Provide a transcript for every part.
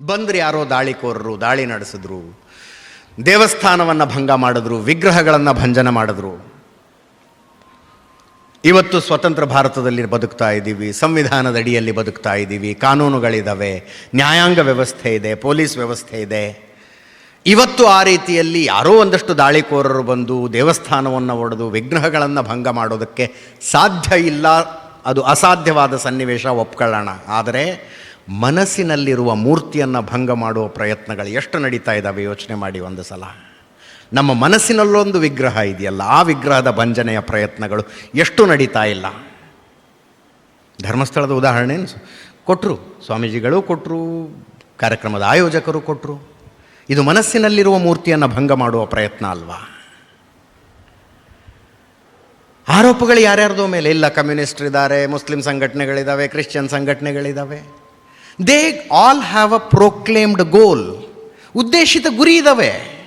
ಬಂದ್ರೆ ಯಾರೋ ದಾಳಿಕೋರರು ದಾಳಿ ನಡೆಸಿದ್ರು. ದೇವಸ್ಥಾನವನ್ನು ಭಂಗ ಮಾಡಿದ್ರು, ವಿಗ್ರಹಗಳನ್ನು ಭಂಜನ ಮಾಡಿದ್ರು. ಇವತ್ತು ಸ್ವತಂತ್ರ ಭಾರತದಲ್ಲಿ ಬದುಕ್ತಾ ಇದ್ದೀವಿ, ಸಂವಿಧಾನದ ಅಡಿಯಲ್ಲಿ ಬದುಕ್ತಾ ಇದ್ದೀವಿ ಕಾನೂನುಗಳಿದ್ದಾವೆ ನ್ಯಾಯಾಂಗ ವ್ಯವಸ್ಥೆ ಇದೆ, ಪೊಲೀಸ್ ವ್ಯವಸ್ಥೆ ಇದೆ. ಇವತ್ತು ಆ ರೀತಿಯಲ್ಲಿ ಯಾರೋ ಒಂದಷ್ಟು ದಾಳಿಕೋರರು ಬಂದು ದೇವಸ್ಥಾನವನ್ನು ಒಡೆದು ವಿಗ್ರಹಗಳನ್ನು ಭಂಗ ಮಾಡೋದಕ್ಕೆ ಸಾಧ್ಯ ಇಲ್ಲ, ಅದು ಅಸಾಧ್ಯವಾದ ಸನ್ನಿವೇಶ ಒಪ್ಕೊಳ್ಳೋಣ. ಆದರೆ ಮನಸ್ಸಿನಲ್ಲಿರುವ ಮೂರ್ತಿಯನ್ನು ಭಂಗ ಮಾಡುವ ಪ್ರಯತ್ನಗಳು ಎಷ್ಟು ನಡೀತಾ ಇದ್ದಾವೆ ಯೋಚನೆ ಮಾಡಿ ಒಂದು ಸಲ. ನಮ್ಮ ಮನಸ್ಸಿನಲ್ಲೊಂದು ವಿಗ್ರಹ ಇದೆಯಲ್ಲ, ಆ ವಿಗ್ರಹದ ಭಂಜನೆಯ ಪ್ರಯತ್ನಗಳು ಎಷ್ಟು ನಡೀತಾ ಇಲ್ಲ? ಧರ್ಮಸ್ಥಳದ ಉದಾಹರಣೆ ಕೊಟ್ಟರು ಸ್ವಾಮೀಜಿಗಳು ಕೊಟ್ಟರು ಕಾರ್ಯಕ್ರಮದ ಆಯೋಜಕರು ಕೊಟ್ಟರು ಇದು ಮನಸ್ಸಿನಲ್ಲಿರುವ ಮೂರ್ತಿಯನ್ನು ಭಂಗ ಮಾಡುವ ಪ್ರಯತ್ನ ಅಲ್ವಾ? ಆರೋಪಗಳು ಯಾರ್ಯಾರ್ದೋ ಮೇಲೆ, ಇಲ್ಲ ಕಮ್ಯುನಿಸ್ಟ್ ಇದ್ದಾರೆ ಮುಸ್ಲಿಂ ಸಂಘಟನೆಗಳಿದ್ದಾವೆ Christian ಸಂಘಟನೆಗಳಿದ್ದಾವೆ they all have a proclaimed goal ಉದ್ದೇಶಿತ ಗುರಿ ಇದ್ದಾವೆ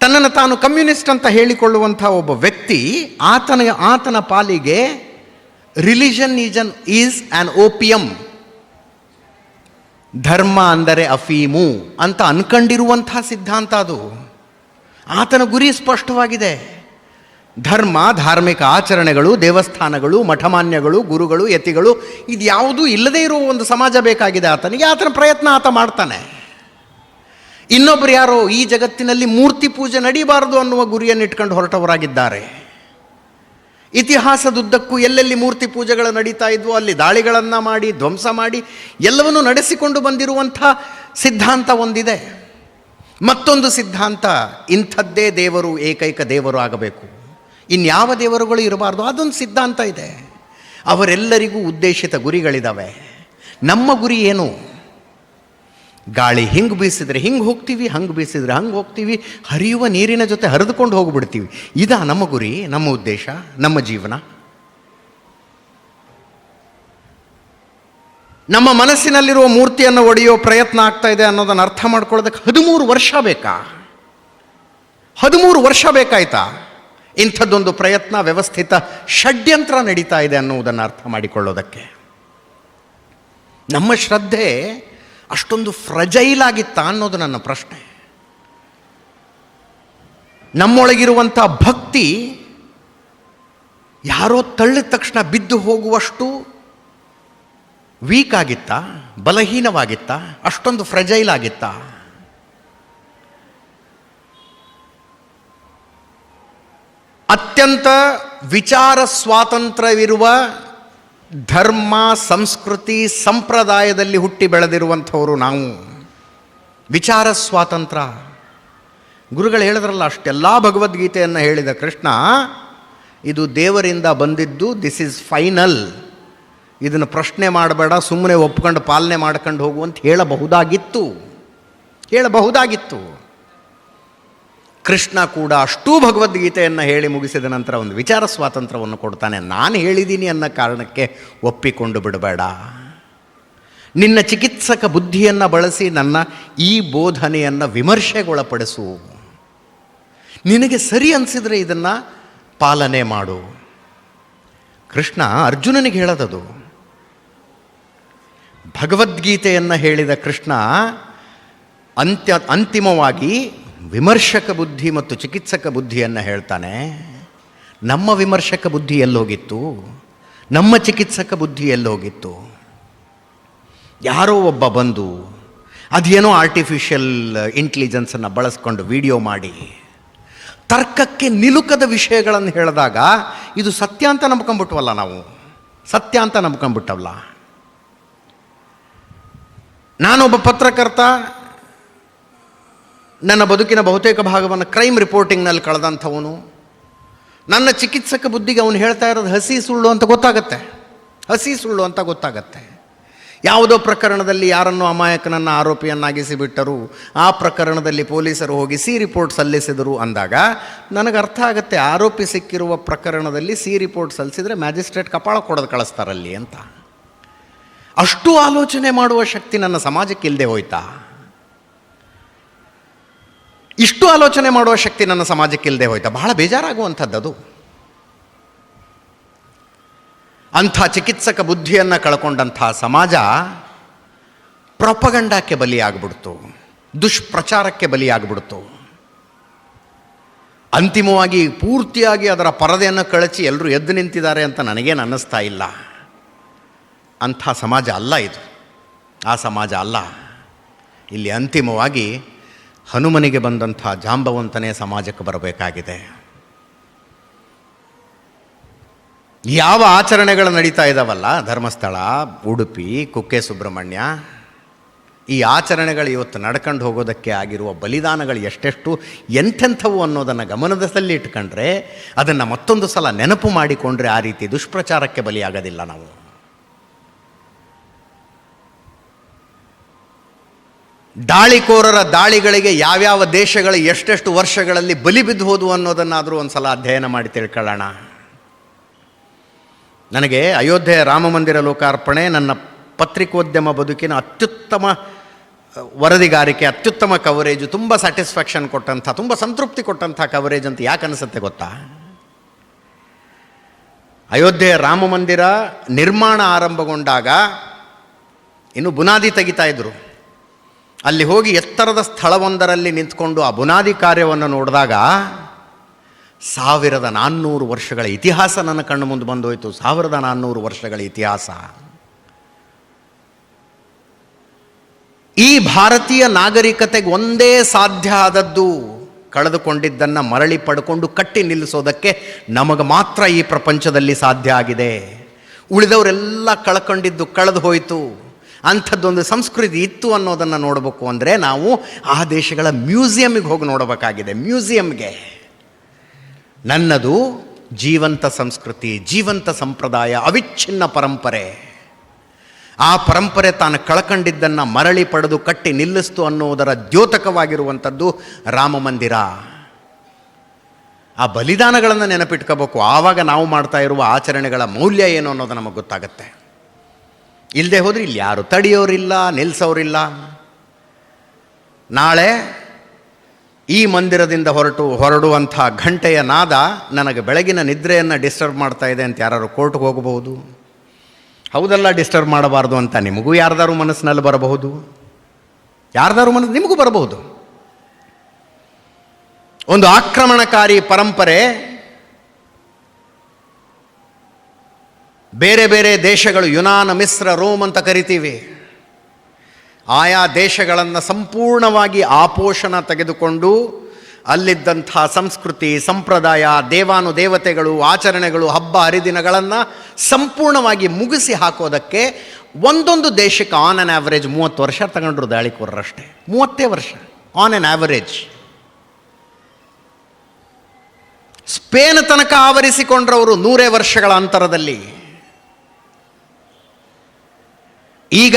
ತನ್ನನ್ನು ತಾನು ಕಮ್ಯುನಿಸ್ಟ್ ಅಂತ ಹೇಳಿಕೊಳ್ಳುವಂಥ ಒಬ್ಬ ವ್ಯಕ್ತಿ ಆತನ ಆತನ ಪಾಲಿಗೆ religion is an is an opium ಧರ್ಮ ಅಂದರೆ ಅಫೀಮು ಅಂತ ಅನ್ಕೊಂಡಿರುವಂಥ ಸಿದ್ಧಾಂತ ಅದು. ಆತನ ಗುರಿ ಸ್ಪಷ್ಟವಾಗಿದೆ. ಧರ್ಮ, ಧಾರ್ಮಿಕ ಆಚರಣೆಗಳು, ದೇವಸ್ಥಾನಗಳು, ಮಠಮಾನ್ಯಗಳು, ಗುರುಗಳು, ಯತಿಗಳು ಇದು ಯಾವುದೂ ಇಲ್ಲದೇ ಇರುವ ಒಂದು ಸಮಾಜ ಬೇಕಾಗಿದೆ ಆತನಿಗೆ. ಆತನ ಪ್ರಯತ್ನ ಆತ ಮಾಡ್ತಾನೆ. ಇನ್ನೊಬ್ಬರು ಯಾರೋ ಈ ಜಗತ್ತಿನಲ್ಲಿ ಮೂರ್ತಿ ಪೂಜೆ ನಡೀಬಾರದು ಅನ್ನುವ ಗುರಿಯನ್ನು ಇಟ್ಕೊಂಡು ಹೊರಟವರಾಗಿದ್ದಾರೆ. ಇತಿಹಾಸದುದ್ದಕ್ಕೂ ಎಲ್ಲೆಲ್ಲಿ ಮೂರ್ತಿ ಪೂಜೆಗಳು ನಡೀತಾ ಇದ್ವು ಅಲ್ಲಿ ದಾಳಿಗಳನ್ನು ಮಾಡಿ, ಧ್ವಂಸ ಮಾಡಿ, ಎಲ್ಲವನ್ನೂ ನಡೆಸಿಕೊಂಡು ಬಂದಿರುವಂಥ ಸಿದ್ಧಾಂತ ಒಂದಿದೆ. ಮತ್ತೊಂದು ಸಿದ್ಧಾಂತ, ಇಂಥದ್ದೇ ದೇವರು ಏಕೈಕ ದೇವರು ಆಗಬೇಕು. ಇನ್ಯಾವ ದೇವರುಗಳು ಇರಬಾರ್ದು? ಅದೊಂದು ಸಿದ್ಧಾಂತ ಇದೆ. ಅವರೆಲ್ಲರಿಗೂ ಉದ್ದೇಶಿತ ಗುರಿಗಳಿದ್ದಾವೆ ನಮ್ಮ ಗುರಿ ಏನು? ಗಾಳಿ ಹಿಂಗೆ ಬೀಸಿದ್ರೆ ಹಿಂಗೆ ಹೋಗ್ತೀವಿ, ಹಂಗೆ ಬೀಸಿದ್ರೆ ಹಂಗೆ ಹೋಗ್ತೀವಿ, ಹರಿಯುವ ನೀರಿನ ಜೊತೆ ಹರಿದುಕೊಂಡು ಹೋಗ್ಬಿಡ್ತೀವಿ. ಇದಾ ನಮ್ಮ ಗುರಿ, ನಮ್ಮ ಉದ್ದೇಶ, ನಮ್ಮ ಜೀವನ. ನಮ್ಮ ಮನಸ್ಸಿನಲ್ಲಿರುವ ಮೂರ್ತಿಯನ್ನು ಒಡೆಯೋ ಪ್ರಯತ್ನ ಆಗ್ತಾ ಇದೆ ಅನ್ನೋದನ್ನು ಅರ್ಥ ಮಾಡ್ಕೊಳ್ಳೋದಕ್ಕೆ ಹದಿಮೂರು ವರ್ಷ ಬೇಕಾ? ಹದಿಮೂರು ವರ್ಷ ಬೇಕಾಯ್ತಾ? ಇಂಥದ್ದೊಂದು ಪ್ರಯತ್ನ ವ್ಯವಸ್ಥಿತ ಷಡ್ಯಂತ್ರ ನಡೀತಾ ಇದೆ ಅನ್ನುವುದನ್ನು ಅರ್ಥ ಮಾಡಿಕೊಳ್ಳೋದಕ್ಕೆ. ನಮ್ಮ ಶ್ರದ್ಧೆ ಅಷ್ಟೊಂದು ಫ್ರಜೈಲ್ ಆಗಿತ್ತಾ ಅನ್ನೋದು ನನ್ನ ಪ್ರಶ್ನೆ. ನಮ್ಮೊಳಗಿರುವಂಥ ಭಕ್ತಿ ಯಾರೋ ತಳ್ಳಿದ ತಕ್ಷಣ ಬಿದ್ದು ಹೋಗುವಷ್ಟು ವೀಕ್ ಆಗಿತ್ತಾ, ಬಲಹೀನವಾಗಿತ್ತಾ, ಅಷ್ಟೊಂದು ಫ್ರಜೈಲ್ ಆಗಿತ್ತಾ? ಅತ್ಯಂತ ವಿಚಾರ ಸ್ವಾತಂತ್ರ್ಯವಿರುವ ಧರ್ಮ, ಸಂಸ್ಕೃತಿ, ಸಂಪ್ರದಾಯದಲ್ಲಿ ಹುಟ್ಟಿ ಬೆಳೆದಿರುವಂಥವರು ನಾವು. ವಿಚಾರ ಸ್ವಾತಂತ್ರ್ಯ ಗುರುಗಳು ಹೇಳಿದ್ರಲ್ಲ, ಅಷ್ಟೆಲ್ಲ ಭಗವದ್ಗೀತೆಯನ್ನು ಹೇಳಿದ ಕೃಷ್ಣ, ಇದು ದೇವರಿಂದ ಬಂದಿದ್ದು ದಿಸ್ ಈಸ್ ಫೈನಲ್ ಇದನ್ನು ಪ್ರಶ್ನೆ ಮಾಡಬೇಡ, ಸುಮ್ಮನೆ ಒಪ್ಕೊಂಡು ಪಾಲನೆ ಮಾಡ್ಕೊಂಡು ಹೋಗು ಅಂತ ಹೇಳಬಹುದಾಗಿತ್ತು. ಹೇಳಬಹುದಾಗಿತ್ತು. ಕೃಷ್ಣ ಕೂಡ ಅಷ್ಟೂ ಭಗವದ್ಗೀತೆಯನ್ನು ಹೇಳಿ ಮುಗಿಸಿದ ನಂತರ ಒಂದು ವಿಚಾರ ಸ್ವಾತಂತ್ರ್ಯವನ್ನು ಕೊಡ್ತಾನೆ. ನಾನು ಹೇಳಿದ್ದೀನಿ ಅನ್ನೋ ಕಾರಣಕ್ಕೆ ಒಪ್ಪಿಕೊಂಡು ಬಿಡಬೇಡ. ನಿನ್ನ ಚಿಕಿತ್ಸಕ ಬುದ್ಧಿಯನ್ನು ಬಳಸಿ ನನ್ನ ಈ ಬೋಧನೆಯನ್ನು ವಿಮರ್ಶೆಗೊಳಪಡಿಸು. ನಿನಗೆ ಸರಿ ಅನಿಸಿದರೆ ಇದನ್ನು ಪಾಲನೆ ಮಾಡು. ಕೃಷ್ಣ ಅರ್ಜುನನಿಗೆ ಹೇಳದದು. ಭಗವದ್ಗೀತೆಯನ್ನು ಹೇಳಿದ ಕೃಷ್ಣ ಅಂತ್ಯ ಅಂತಿಮವಾಗಿ ವಿಮರ್ಶಕ ಬುದ್ಧಿ ಮತ್ತು ಚಿಕಿತ್ಸಕ ಬುದ್ಧಿಯನ್ನು ಹೇಳ್ತಾನೆ. ನಮ್ಮ ವಿಮರ್ಶಕ ಬುದ್ಧಿ ಎಲ್ಲೋಗಿತ್ತು? ನಮ್ಮ ಚಿಕಿತ್ಸಕ ಬುದ್ಧಿ ಎಲ್ಲೋಗಿತ್ತು? ಯಾರೋ ಒಬ್ಬ ಬಂದು ಅದೇನೋ ಆರ್ಟಿಫಿಷಿಯಲ್ ಇಂಟೆಲಿಜೆನ್ಸನ್ನು ಬಳಸ್ಕೊಂಡು ವಿಡಿಯೋ ಮಾಡಿ, ತರ್ಕಕ್ಕೆ ನಿಲುಕದ ವಿಷಯಗಳನ್ನು ಹೇಳಿದಾಗ ಇದು ಸತ್ಯ ಅಂತ ನಂಬ್ಕೊಂಬಿಟ್ವಲ್ಲ ನಾವು. ಸತ್ಯ ಅಂತ ನಂಬ್ಕೊಂಬಿಟ್ಟವಲ್ಲ ನಾನೊಬ್ಬ ಪತ್ರಕರ್ತ ನನ್ನ ಬದುಕಿನ ಬಹುತೇಕ ಭಾಗವನ್ನು ಕ್ರೈಮ್ ರಿಪೋರ್ಟಿಂಗ್ನಲ್ಲಿ ಕಳೆದಂಥವನು. ನನ್ನ ಚಿಕಿತ್ಸಕ ಬುದ್ಧಿಗೆ ಅವನು ಹೇಳ್ತಾ ಇರೋದು ಹಸಿ ಸುಳ್ಳು ಅಂತ ಗೊತ್ತಾಗತ್ತೆ. ಹಸಿ ಸುಳ್ಳು ಅಂತ ಗೊತ್ತಾಗತ್ತೆ. ಯಾವುದೋ ಪ್ರಕರಣದಲ್ಲಿ ಯಾರನ್ನು ಅಮಾಯಕನನ್ನು ಆರೋಪಿಯನ್ನಾಗಿಸಿಬಿಟ್ಟರು. ಆ ಪ್ರಕರಣದಲ್ಲಿ ಪೊಲೀಸರು ಹೋಗಿ ಸಿ ರಿಪೋರ್ಟ್ ಸಲ್ಲಿಸಿದರು ಅಂದಾಗ ನನಗೆ ಅರ್ಥ ಆಗುತ್ತೆ ಆರೋಪಿ ಸಿಕ್ಕಿರುವ ಪ್ರಕರಣದಲ್ಲಿ ಸಿ ರಿಪೋರ್ಟ್ ಸಲ್ಲಿಸಿದರೆ ಮ್ಯಾಜಿಸ್ಟ್ರೇಟ್ ಕಪಾಳ ಕೊಡೋದು ಕಳಿಸ್ತಾರಲ್ಲಿ ಅಂತ. ಅಷ್ಟು ಆಲೋಚನೆ ಮಾಡುವ ಶಕ್ತಿ ನನ್ನ ಸಮಾಜಕ್ಕೆ ಇಲ್ಲದೆ ಹೋಯ್ತಾ? ಇಷ್ಟು ಆಲೋಚನೆ ಮಾಡುವ ಶಕ್ತಿ ನನ್ನ ಸಮಾಜಕ್ಕೆ ಇಲ್ಲದೆ ಹೋಯ್ತಾ. ಬಹಳ ಬೇಜಾರಾಗುವಂಥದ್ದು ಅದು. ಅಂಥ ಚಿಕಿತ್ಸಕ ಬುದ್ಧಿಯನ್ನು ಕಳ್ಕೊಂಡಂಥ ಸಮಾಜ ಪ್ರೊಪಗಂಡಕ್ಕೆ ಬಲಿಯಾಗ್ಬಿಡ್ತು. ದುಷ್ಪ್ರಚಾರಕ್ಕೆ ಬಲಿಯಾಗ್ಬಿಡ್ತು. ಅಂತಿಮವಾಗಿ ಪೂರ್ತಿಯಾಗಿ ಅದರ ಪರದೆಯನ್ನು ಕಳಚಿ ಎಲ್ಲರೂ ಎದ್ದು ನಿಂತಿದ್ದಾರೆ ಅಂತ ನನಗೇನು ಅನ್ನಿಸ್ತಾ ಇಲ್ಲ. ಅಂಥ ಸಮಾಜ ಅಲ್ಲ ಇದು. ಆ ಸಮಾಜ ಅಲ್ಲ. ಇಲ್ಲಿ ಅಂತಿಮವಾಗಿ ಹನುಮನಿಗೆ ಬಂದಂಥ ಜಾಂಬವಂತನೇ ಸಮಾಜಕ್ಕೆ ಬರಬೇಕಾಗಿದೆ. ಯಾವ ಆಚರಣೆಗಳು ನಡೀತಾ ಇದ್ದಾವಲ್ಲ ಧರ್ಮಸ್ಥಳ, ಉಡುಪಿ, ಕುಕ್ಕೆ ಸುಬ್ರಹ್ಮಣ್ಯ. ಈ ಆಚರಣೆಗಳು ಇವತ್ತು ನಡ್ಕೊಂಡು ಹೋಗೋದಕ್ಕೆ ಆಗಿರುವ ಬಲಿದಾನಗಳು ಎಷ್ಟೆಷ್ಟು? ಎಂಥೆಂಥವು ಅನ್ನೋದನ್ನು ಗಮನದಲ್ಲಿ ಇಟ್ಕೊಂಡ್ರೆ ಅದನ್ನು ಮತ್ತೊಂದು ಸಲ ನೆನಪು ಮಾಡಿಕೊಂಡ್ರೆ ಆ ರೀತಿ ದುಷ್ಪ್ರಚಾರಕ್ಕೆ ಬಲಿಯಾಗೋದಿಲ್ಲ ನಾವು. ದಾಳಿಕೋರರ ದಾಳಿಗಳಿಗೆ ಯಾವ್ಯಾವ ದೇಶಗಳು ಎಷ್ಟೆಷ್ಟು ವರ್ಷಗಳಲ್ಲಿ ಬಲಿ ಬಿದ್ದು ಹೋದವು ಅನ್ನೋದನ್ನಾದರೂ ಒಂದು ಸಲ ಅಧ್ಯಯನ ಮಾಡಿ ತಿಳ್ಕೊಳ್ಳೋಣ. ನನಗೆ ಅಯೋಧ್ಯೆ ರಾಮ ಮಂದಿರ ಲೋಕಾರ್ಪಣೆ ನನ್ನ ಪತ್ರಿಕೋದ್ಯಮ ಬದುಕಿನ ಅತ್ಯುತ್ತಮ ವರದಿಗಾರಿಕೆ, ಅತ್ಯುತ್ತಮ ಕವರೇಜು ತುಂಬ ಸ್ಯಾಟಿಸ್ಫ್ಯಾಕ್ಷನ್ ಕೊಟ್ಟಂಥ, ತುಂಬ ಸಂತೃಪ್ತಿ ಕೊಟ್ಟಂಥ ಕವರೇಜ್ ಅಂತ ಯಾಕೆ ಅನಿಸುತ್ತೆ ಗೊತ್ತಾ? ಅಯೋಧ್ಯೆ ರಾಮ ಮಂದಿರ ನಿರ್ಮಾಣ ಆರಂಭಗೊಂಡಾಗ ಇನ್ನು ಬುನಾದಿ ತೆಗಿತಾ ಇದ್ರು. ಅಲ್ಲಿ ಹೋಗಿ ಎತ್ತರದ ಸ್ಥಳವೊಂದರಲ್ಲಿ ನಿಂತ್ಕೊಂಡು ಆ ಬುನಾದಿ ಕಾರ್ಯವನ್ನು ನೋಡಿದಾಗ ಸಾವಿರದ ನಾನ್ನೂರು ವರ್ಷಗಳ ಇತಿಹಾಸ ನನ್ನ ಕಣ್ಣು ಮುಂದೆ ಬಂದೋಯ್ತು. ಸಾವಿರದ ನಾನ್ನೂರು ವರ್ಷಗಳ ಇತಿಹಾಸ. ಈ ಭಾರತೀಯ ನಾಗರಿಕತೆಗೆ ಒಂದೇ ಸಾಧ್ಯ ಆದದ್ದು ಕಳೆದುಕೊಂಡಿದ್ದನ್ನು ಮರಳಿ ಪಡ್ಕೊಂಡು ಕಟ್ಟಿ ನಿಲ್ಲಿಸೋದಕ್ಕೆ ನಮಗೆ ಮಾತ್ರ ಈ ಪ್ರಪಂಚದಲ್ಲಿ ಸಾಧ್ಯ ಆಗಿದೆ. ಉಳಿದವರೆಲ್ಲ ಕಳ್ಕೊಂಡಿದ್ದು ಕಳೆದು ಹೋಯಿತು. ಅಂಥದ್ದೊಂದು ಸಂಸ್ಕೃತಿ ಇತ್ತು ಅನ್ನೋದನ್ನು ನೋಡಬೇಕು ಅಂದರೆ ನಾವು ಆ ದೇಶಗಳ ಮ್ಯೂಸಿಯಮ್ಗೆ ಹೋಗಿ ನೋಡಬೇಕಾಗಿದೆ. ಮ್ಯೂಸಿಯಮ್ಗೆ ನನ್ನದು ಜೀವಂತ ಸಂಸ್ಕೃತಿ, ಜೀವಂತ ಸಂಪ್ರದಾಯ, ಅವಿಚ್ಛಿನ್ನ ಪರಂಪರೆ. ಆ ಪರಂಪರೆ ತಾನು ಕಳ್ಕಂಡಿದ್ದನ್ನು ಮರಳಿ ಪಡೆದು ಕಟ್ಟಿ ನಿಲ್ಲಿಸ್ತು ಅನ್ನುವುದರ ದ್ಯೋತಕವಾಗಿರುವಂಥದ್ದು ರಾಮ ಮಂದಿರ. ಆ ಬಲಿದಾನಗಳನ್ನು ನೆನಪಿಟ್ಕೋಬೇಕು. ಆವಾಗ ನಾವು ಮಾಡ್ತಾ ಇರುವ ಆಚರಣೆಗಳ ಮೌಲ್ಯ ಏನು ಅನ್ನೋದು ನಮಗೆ ಗೊತ್ತಾಗುತ್ತೆ. ಇಲ್ಲದೆ ಹೋದ್ರೆ ಇಲ್ಲಿ ಯಾರು ತಡೆಯೋರಿಲ್ಲ ನಿಲ್ಲಿಸೋರಿಲ್ಲ ನಾಳೆ ಈ ಮಂದಿರದಿಂದ ಹೊರಟು, ಹೊರಡುವಂಥ ಘಂಟೆಯ ನಾದ ನನಗೆ ಬೆಳಗಿನ ನಿದ್ರೆಯನ್ನು ಡಿಸ್ಟರ್ಬ್ ಮಾಡ್ತಾ ಇದೆ ಅಂತ ಯಾರು ಕೋರ್ಟ್ಗೆ ಹೋಗಬಹುದು? ಹೌದಲ್ಲ, ಡಿಸ್ಟರ್ಬ್ ಮಾಡಬಾರ್ದು ಅಂತ ನಿಮಗೂ ಯಾರ್ದಾರು ಮನಸ್ಸಿನಲ್ಲಿ ಬರಬಹುದು? ಯಾರ್ದಾರು ಮನಸ್ಸು, ನಿಮಗೂ ಬರಬಹುದು. ಒಂದು ಆಕ್ರಮಣಕಾರಿ ಪರಂಪರೆ ಬೇರೆ ಬೇರೆ ದೇಶಗಳು ಯುನಾನ, ಮಿಸ್ರ, ರೋಮ್ ಅಂತ ಕರಿತೀವಿ. ಆಯಾ ದೇಶಗಳನ್ನು ಸಂಪೂರ್ಣವಾಗಿ ಆಪೋಷಣ ತೆಗೆದುಕೊಂಡು ಅಲ್ಲಿದ್ದಂಥ ಸಂಸ್ಕೃತಿ, ಸಂಪ್ರದಾಯ ದೇವಾನು ದೇವತೆಗಳು ಆಚರಣೆಗಳು, ಹಬ್ಬ, ಹರಿದಿನಗಳನ್ನು ಸಂಪೂರ್ಣವಾಗಿ ಮುಗಿಸಿ ಹಾಕೋದಕ್ಕೆ ಒಂದೊಂದು ದೇಶಕ್ಕೆ ಆನ್ ಆನ್ ಆ್ಯಾವ್ರೇಜ್ ಮೂವತ್ತು ವರ್ಷ ತಗೊಂಡ್ರು ದಾಳಿಕೋರರಷ್ಟೇ ಮೂವತ್ತೇ ವರ್ಷ ಆನ್ ಆನ್ ಆ್ಯಾವರೇಜ್ ಸ್ಪೇನ್ ತನಕ ಆವರಿಸಿಕೊಂಡ್ರವರು ನೂರೇ ವರ್ಷಗಳ ಅಂತರದಲ್ಲಿ. ಈಗ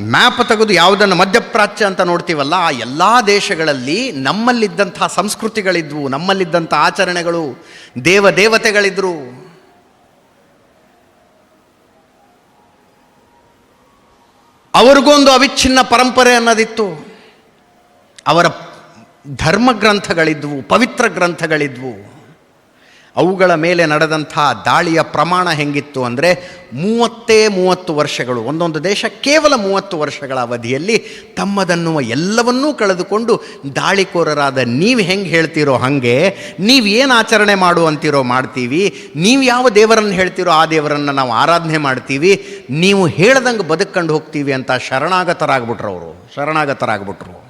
ಮ್ಯಾಪ್ ತೆಗೆದು ಯಾವುದನ್ನು ಮಧ್ಯಪ್ರಾಚ್ಯ ಅಂತ ನೋಡ್ತೀವಲ್ಲ, ಆ ಎಲ್ಲ ದೇಶಗಳಲ್ಲಿ ನಮ್ಮಲ್ಲಿದ್ದಂಥ ಸಂಸ್ಕೃತಿಗಳಿದ್ವು ನಮ್ಮಲ್ಲಿದ್ದಂಥ ಆಚರಣೆಗಳು, ದೇವ ದೇವತೆಗಳಿದ್ರು. ಅವ್ರಿಗೊಂದು ಅವಿಚ್ಛಿನ್ನ ಪರಂಪರೆ ಅನ್ನೋದಿತ್ತು. ಅವರ ಧರ್ಮ ಗ್ರಂಥಗಳಿದ್ವು, ಪವಿತ್ರ ಗ್ರಂಥಗಳಿದ್ವು. ಅವುಗಳ ಮೇಲೆ ನಡೆದಂಥ ದಾಳಿಯ ಪ್ರಮಾಣ ಹೆಂಗಿತ್ತು ಅಂದರೆ ಮೂವತ್ತೇ ಮೂವತ್ತು ವರ್ಷಗಳು. ಒಂದೊಂದು ದೇಶ ಕೇವಲ ಮೂವತ್ತು ವರ್ಷಗಳ ಅವಧಿಯಲ್ಲಿ ತಮ್ಮದನ್ನುವ ಎಲ್ಲವನ್ನೂ ಕಳೆದುಕೊಂಡು ದಾಳಿಕೋರರಾದ ನೀವು ಹೆಂಗೆ ಹೇಳ್ತೀರೋ ಹಾಗೆ, ನೀವು ಏನು ಆಚರಣೆ ಮಾಡು ಅಂತೀರೋ ಮಾಡ್ತೀವಿ, ನೀವು ಯಾವ ದೇವರನ್ನು ಹೇಳ್ತೀರೋ ಆ ದೇವರನ್ನು ನಾವು ಆರಾಧನೆ ಮಾಡ್ತೀವಿ, ನೀವು ಹೇಳ್ದಂಗೆ ಬದುಕೊಂಡು ಹೋಗ್ತೀವಿ ಅಂತ ಶರಣಾಗತರಾಗ್ಬಿಟ್ರು ಅವರು, ಶರಣಾಗತರಾಗ್ಬಿಟ್ರು.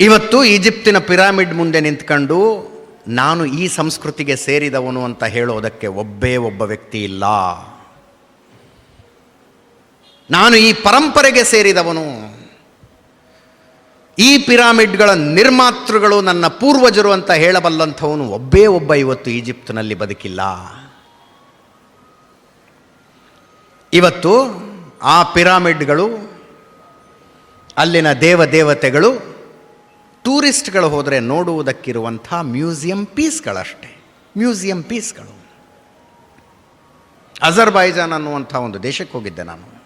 ಇವತ್ತು ಈಜಿಪ್ತಿನ ಪಿರಾಮಿಡ್ ಮುಂದೆ ನಿಂತ್ಕೊಂಡು ನಾನು ಈ ಸಂಸ್ಕೃತಿಗೆ ಸೇರಿದವನು ಅಂತ ಹೇಳೋದಕ್ಕೆ ಒಬ್ಬೇ ಒಬ್ಬ ವ್ಯಕ್ತಿ ಇಲ್ಲ. ನಾನು ಈ ಪರಂಪರೆಗೆ ಸೇರಿದವನು. ಈ ಪಿರಾಮಿಡ್ಗಳ ನಿರ್ಮಾತೃಗಳು ನನ್ನ ಪೂರ್ವಜರು ಅಂತ ಹೇಳಬಲ್ಲಂಥವನು ಒಬ್ಬೇ ಒಬ್ಬ ಇವತ್ತು ಈಜಿಪ್ತಿನಲ್ಲಿ ಬದುಕಿಲ್ಲ. ಇವತ್ತು ಆ ಪಿರಾಮಿಡ್ಗಳು, ಅಲ್ಲಿನ ದೇವ ದೇವತೆಗಳು ಟೂರಿಸ್ಟ್ಗಳು ಹೋದರೆ ನೋಡುವುದಕ್ಕಿರುವಂಥ ಮ್ಯೂಸಿಯಂ ಪೀಸ್ಗಳಷ್ಟೇ. ಮ್ಯೂಸಿಯಂ ಪೀಸ್ಗಳು. ಅಜರ್ಬೈಜಾನ್ ಅನ್ನುವಂಥ ಒಂದು ದೇಶಕ್ಕೆ ಹೋಗಿದ್ದೆ ನಾನು.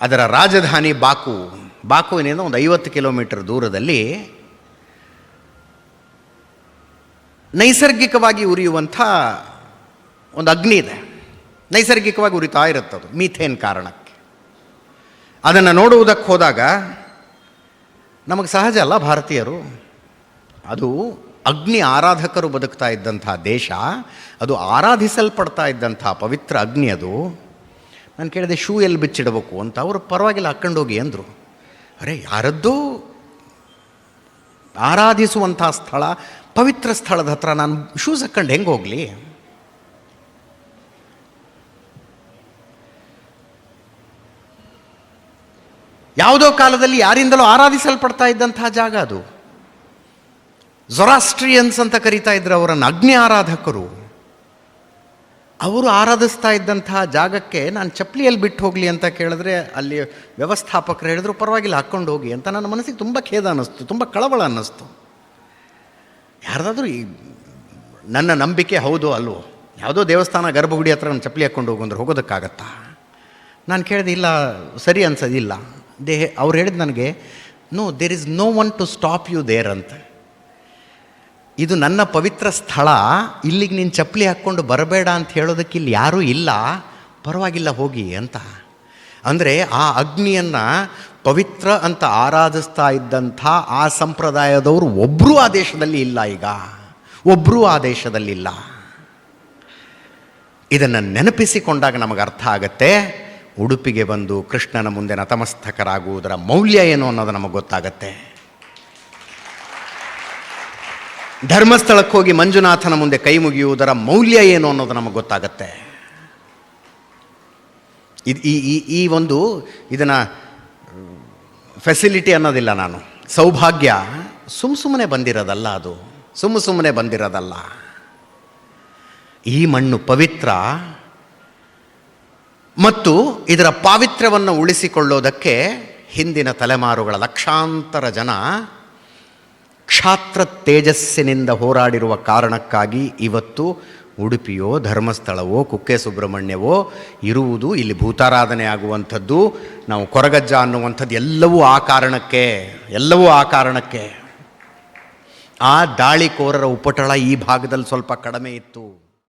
ಅದರ ರಾಜಧಾನಿ ಬಾಕು. ಬಾಕುವಿನಿಂದ ಒಂದು ಐವತ್ತು ಕಿಲೋಮೀಟರ್ ದೂರದಲ್ಲಿ ನೈಸರ್ಗಿಕವಾಗಿ ಉರಿಯುವಂಥ ಒಂದು ಅಗ್ನಿ ಇದೆ. ನೈಸರ್ಗಿಕವಾಗಿ ಉರಿತಾ ಇರುತ್ತದು, ಮೀಥೇನ್ ಕಾರಣಕ್ಕೆ. ಅದನ್ನು ನೋಡುವುದಕ್ಕೆ ಹೋದಾಗ ನಮಗೆ ಸಹಜ ಅಲ್ಲ ಭಾರತೀಯರು. ಅದು ಅಗ್ನಿ ಆರಾಧಕರು ಬದುಕ್ತಾ ಇದ್ದಂಥ ದೇಶ, ಅದು ಆರಾಧಿಸಲ್ಪಡ್ತಾ ಇದ್ದಂಥ ಪವಿತ್ರ ಅಗ್ನಿ ಅದು. ನಾನು ಕೇಳಿದೆ, ಶೂ ಎಲ್ಲಿ ಬಿಚ್ಚಿಡಬೇಕು? ಅಂತ ಅವರು ಪರವಾಗಿಲ್ಲ ಹಾಕ್ಕೊಂಡೋಗಿ ಅಂದರು. ಅರೆ, ಯಾರದ್ದೂ ಆರಾಧಿಸುವಂಥ ಸ್ಥಳ, ಪವಿತ್ರ ಸ್ಥಳದ ಹತ್ರ ನಾನು ಶೂಸ್ ಹಾಕ್ಕೊಂಡು ಹೆಂಗೆ ಹೋಗಲಿ? ಯಾವುದೋ ಕಾಲದಲ್ಲಿ ಯಾರಿಂದಲೂ ಆರಾಧಿಸಲ್ಪಡ್ತಾ ಇದ್ದಂತಹ ಜಾಗ ಅದು. ಜೊರಾಸ್ಟ್ರಿಯನ್ಸ್ ಅಂತ ಕರೀತಾ ಇದ್ರು ಅವರನ್ನು ಅಗ್ನಿ ಆರಾಧಕರು. ಅವರು ಆರಾಧಿಸ್ತಾ ಇದ್ದಂತಹ ಜಾಗಕ್ಕೆ ನಾನು ಚಪ್ಪಲಿಯಲ್ಲಿ ಬಿಟ್ಟು ಹೋಗಲಿ ಅಂತ ಕೇಳಿದ್ರೆ ಅಲ್ಲಿ ವ್ಯವಸ್ಥಾಪಕರು ಹೇಳಿದ್ರು, ಪರವಾಗಿಲ್ಲ, ಹಾಕ್ಕೊಂಡು ಹೋಗಿ ಅಂತ ನನ್ನ ಮನಸ್ಸಿಗೆ ತುಂಬ ಖೇದ ಅನ್ನಿಸ್ತು, ತುಂಬ ಕಳವಳ ಅನ್ನಿಸ್ತು. ಯಾರ್ದಾದ್ರೂ ನನ್ನ ನಂಬಿಕೆ ಹೌದು ಅಲ್ವೋ ಯಾವುದೋ ದೇವಸ್ಥಾನ ಗರ್ಭಗುಡಿ ಹತ್ರ ನಾನು ಚಪ್ಪಲಿ ಹಾಕ್ಕೊಂಡು ಹೋಗು ಅಂದ್ರೆ ಹೋಗೋದಕ್ಕಾಗತ್ತಾ? ನಾನು ಕೇಳಿದೆ, ಇಲ್ಲ, ಸರಿ ಅನ್ಸೋದಿಲ್ಲ. ದೇ ಅವ್ರು ಹೇಳಿದ ನನಗೆ no there is no one to stop you there ಅಂತ. ಇದು ನನ್ನ ಪವಿತ್ರ ಸ್ಥಳ, ಇಲ್ಲಿಗೆ ನೀನು ಚಪ್ಪಲಿ ಹಾಕ್ಕೊಂಡು ಬರಬೇಡ ಅಂತ ಹೇಳೋದಕ್ಕೆ ಇಲ್ಲಿ ಯಾರೂ ಇಲ್ಲ, ಪರವಾಗಿಲ್ಲ ಹೋಗಿ ಅಂತ. ಅಂದರೆ ಆ ಅಗ್ನಿಯನ್ನು ಪವಿತ್ರ ಅಂತ ಆರಾಧಿಸ್ತಾ ಇದ್ದಂಥ ಆ ಸಂಪ್ರದಾಯದವರು ಒಬ್ಬರೂ ಆ ದೇಶದಲ್ಲಿ ಇಲ್ಲ ಈಗ. ಒಬ್ಬರೂ ಆ ದೇಶದಲ್ಲಿಲ್ಲ ಇದನ್ನು ನೆನಪಿಸಿಕೊಂಡಾಗ ನಮಗೆ ಅರ್ಥ ಆಗತ್ತೆ. ಉಡುಪಿಗೆ ಬಂದು ಕೃಷ್ಣನ ಮುಂದೆ ನತಮಸ್ತಕರಾಗುವುದರ ಮೌಲ್ಯ ಏನು ಅನ್ನೋದು ನಮಗೆ ಗೊತ್ತಾಗತ್ತೆ. ಧರ್ಮಸ್ಥಳಕ್ಕೆ ಹೋಗಿ ಮಂಜುನಾಥನ ಮುಂದೆ ಕೈ ಮುಗಿಯುವುದರ ಮೌಲ್ಯ ಏನು ಅನ್ನೋದು ನಮಗೆ ಗೊತ್ತಾಗತ್ತೆ. ಇದು ಈ ಈ ಈ ಒಂದು ಇದನ್ನು ಫೆಸಿಲಿಟಿ ಅನ್ನೋದಿಲ್ಲ ನಾನು. ಸೌಭಾಗ್ಯ ಸುಮ್ಮ ಸುಮ್ಮನೆ ಬಂದಿರೋದಲ್ಲ ಅದು. ಸುಮ್ಮ ಸುಮ್ಮನೆ ಬಂದಿರೋದಲ್ಲ. ಈ ಮಣ್ಣು ಪವಿತ್ರ. ಮತ್ತು ಇದರ ಪಾವಿತ್ರ್ಯವನ್ನು ಉಳಿಸಿಕೊಳ್ಳೋದಕ್ಕೆ ಹಿಂದಿನ ತಲೆಮಾರುಗಳ ಲಕ್ಷಾಂತರ ಜನ ಕ್ಷಾತ್ರ ತೇಜಸ್ಸಿನಿಂದ ಹೋರಾಡಿರುವ ಕಾರಣಕ್ಕಾಗಿ ಇವತ್ತು ಉಡುಪಿಯೋ, ಧರ್ಮಸ್ಥಳವೋ ಕುಕ್ಕೆ ಸುಬ್ರಹ್ಮಣ್ಯವೋ ಇರುವುದು ಇಲ್ಲಿ ಭೂತಾರಾಧನೆ ಆಗುವಂಥದ್ದು ನಾವು ಕೊರಗಜ್ಜ ಅನ್ನುವಂಥದ್ದು ಎಲ್ಲವೂ ಆ ಕಾರಣಕ್ಕೆ, ಎಲ್ಲವೂ ಆ ಕಾರಣಕ್ಕೆ. ಆ ದಾಳಿಕೋರರ ಉಪಟಳ ಈ ಭಾಗದಲ್ಲಿ ಸ್ವಲ್ಪ ಕಡಿಮೆ ಇತ್ತು.